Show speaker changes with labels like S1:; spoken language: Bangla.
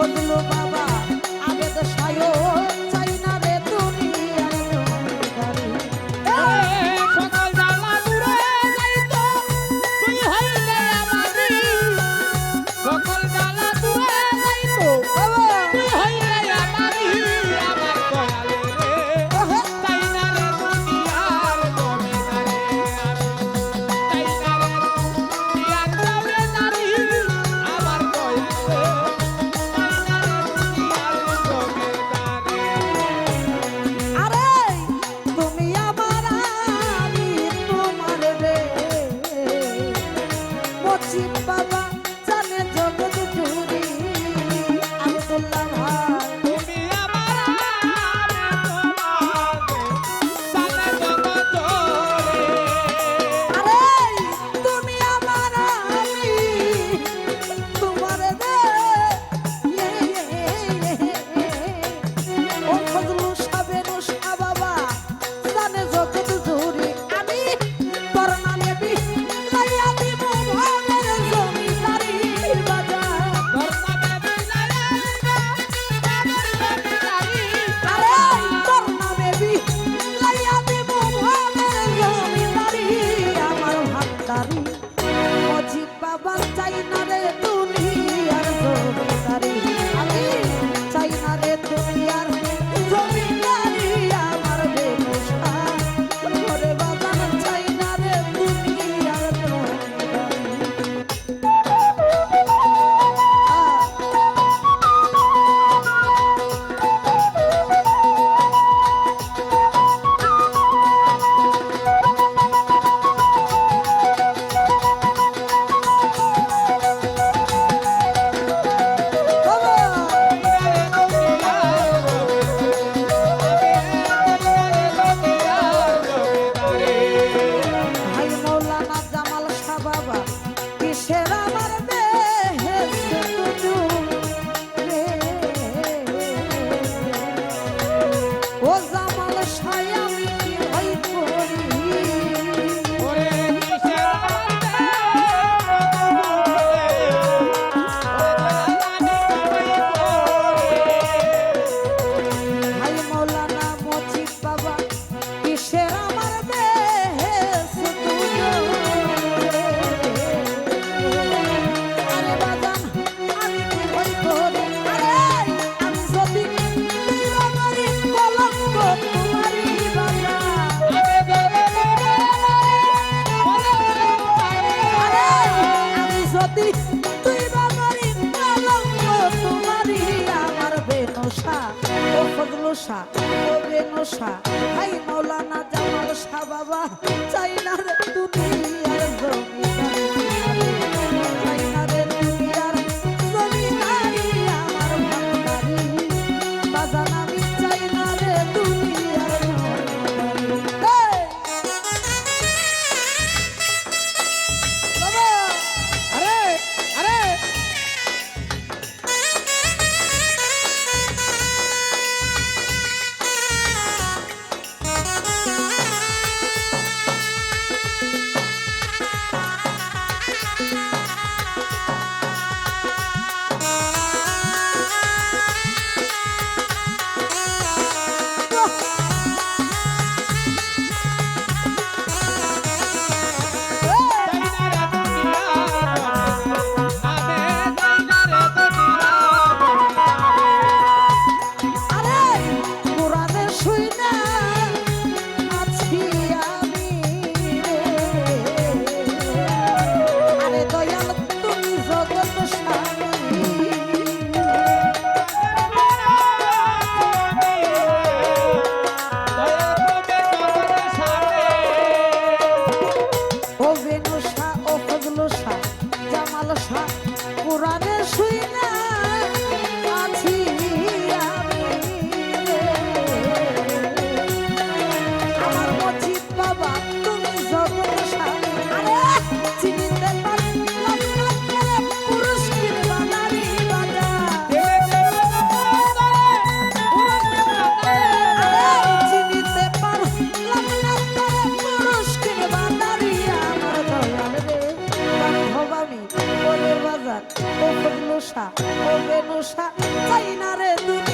S1: Fortunato. শাহ ও ফজলু শাহ ও রেণু শাহ ভাই মৌলানা জামাল শাহ বাবা চাইনার দুনিয়ার জমি Ecos. ও ফেনুষা ও বেনুষা চাই না রে দুই